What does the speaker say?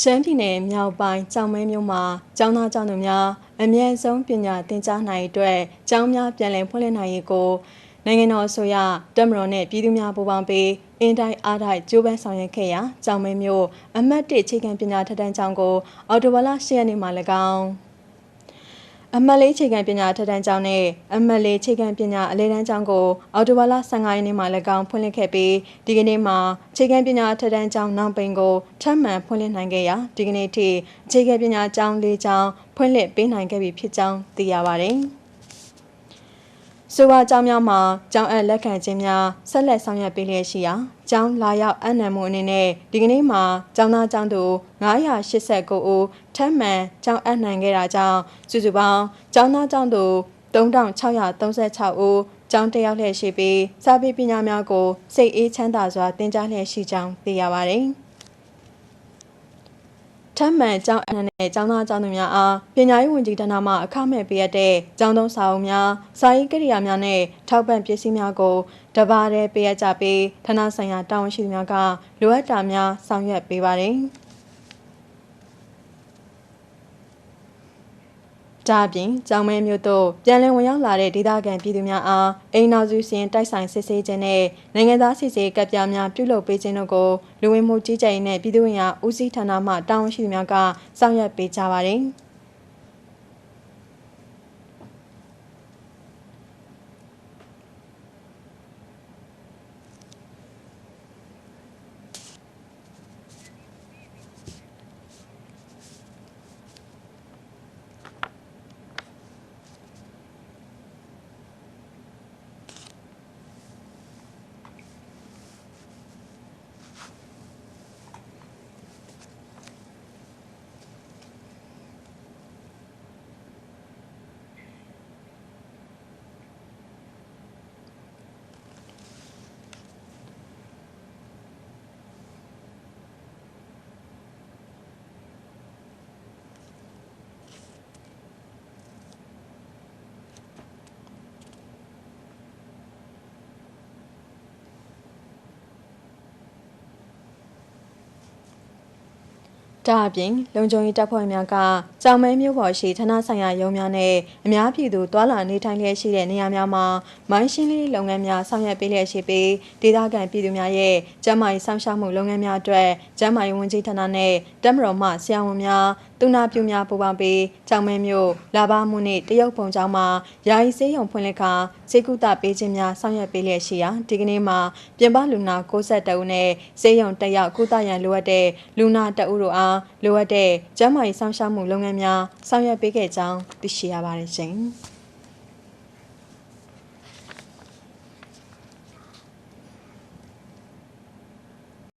ရှမ်းပြည်နယ်မြောက်ပိုင်းကြောင်မဲမြို့မှာကျောင်းသားကျောင်းသူများအမြင့်ဆုံးပညာသင်ကြားနိုင်အတွက်ကျောင်းများပြန်လည်ဖွင့်လှစ်နိုင်ရေးကိုနိုင်ငံတော်အစိုးရတက်မတော်နဲ့ပြည်သူများပူးပေါင်းပြီးအင်တိုင်းအားတိုင်းကြိုးပမ်းဆောင်ရွက်ခဲ့ရာကျောင်းမဲမြို့အမတ်၁အခြေခံပညာထက်တန်းကျောင်းကိုအော်တိုဝါလာ၈ရက်နေ့မှာ၎င်း အမတ်လေးခြေခံပညာထက်တန်းကျောင်းနဲ့အမတ်လေးခြေခံပညာအလဲတန်းကျောင်းကိုအော်တိုဝါလာ15ရက်နေ့မှာ၎င်းဖွင့်လှစ်ခဲ့ပြီးဒီကနေ့မှာခြေခံပညာထက်တန်းကျောင်းနောက်ပိန်ကိုထပ်မံဖွင့်လှစ်နိုင်ခဲ့ရာဒီကနေ့ထိခြေခံပညာကျောင်း၄ကျောင်းဖွင့်လှစ်ပေးနိုင်ခဲ့ပြီဖြစ်ကြောင်းသိရပါတယ်။ဆိုပါကျောင်းများမှာကျောင်းအပ်လက်ခံခြင်းများဆက်လက်ဆောင်ရွက်ပေးလျက်ရှိရာကျောင်းလာရောက်အနံမှုအနေနဲ့ဒီကနေ့မှာကျောင်းသားကျောင်းသူ989ဦး ထပ်မံကျောင်းအပ်နိုင်ခဲ့တာကြောင့်စုစုပေါင်းကျောင်းသားကျောင်းသူ3636ဦးကျောင်းတက်ရောက်လျက်ရှိပြီးစာပေပညာများကိုစိတ်အေးချမ်းသာစွာသင်ကြားလျက်ရှိကြောင်းသိရပါတယ်။ထမ်းမှန်ကျောင်းအနှံနဲ့ကျောင်းသားကျောင်းသူများအားပညာရေးဝန်ကြီးဌာနမှအခမဲ့ပေးအပ်တဲ့ကျောင်းသုံးစာအုပ်များစာရေးကိရိယာများနဲ့ထောက်ပံ့ပစ္စည်းများကိုတပါးတည်းပေးအပ်ကြပြီးဌာနဆိုင်ရာတာဝန်ရှိသူများကလိုအပ်တာများဆောင်ရွက်ပေးပါတယ်။ ဒါအပြင်ကျောင်းမဲမျိုးတို့ပြန်လည်ဝင်ရောက်လာတဲ့ဒေသခံပြည်သူများအားအိမ်နောက်စုစင်တိုက်ဆိုင်စစ်ဆေးခြင်းနဲ့နိုင်ငံသားစစ်ဆေးကပ်ပြားများပြုလုပ်ပေးခြင်းတို့ကိုလူဝင်မှုကြီးကြပ်ရေးနဲ့ပြည်သူ့ဝင်အားဦးစီးဌာနမှတာဝန်ရှိသူများကဆောင်ရွက်ပေးကြပါတယ်။ ဒါအပြင်လုံခြုံရေးတပ်ဖွဲ့များကကြောင်မဲမြို့ပေါ်ရှိဌာနဆိုင်ရာရုံးများနဲ့အများပြည်သူတွာလာနေထိုင်လျက်ရှိတဲ့နေရာများမှာမိုင်းရှင်းလေးလုပ်ငန်းများဆောင်ရွက်ပေးလျက်ရှိပြီးဒေသခံပြည်သူများရဲ့ကျန်းမာရေးဆောင်ရှားမှုလုပ်ငန်းများအတွက်ကျန်းမာရေးဝန်ကြီးဌာနနဲ့တပ်မတော်မှဆရာဝန်များ သူနာပြုများပူးပေါင်းပြီးကြောင်မဲမြို့လာပါမှုနှင့်တရုတ်ပုံကျောင်းမှာယာယီစေးရုံဖွင့်လှစ်ခါစေကုသပေးခြင်းများဆောင်ရွက်ပေးလျက်ရှိရာဒီကနေ့မှာပြင်ပလူနာ62ဦးနဲ့စေးရုံတက်ရောက်ကုသရန်လိုအပ်တဲ့လူနာတအုပ်တို့အားလိုအပ်တဲ့ကျန်းမာရေးစောင့်ရှောက်မှုလုပ်ငန်းများဆောင်ရွက်ပေးခဲ့ကြောင်းသိရှိရပါတယ်ရှင်။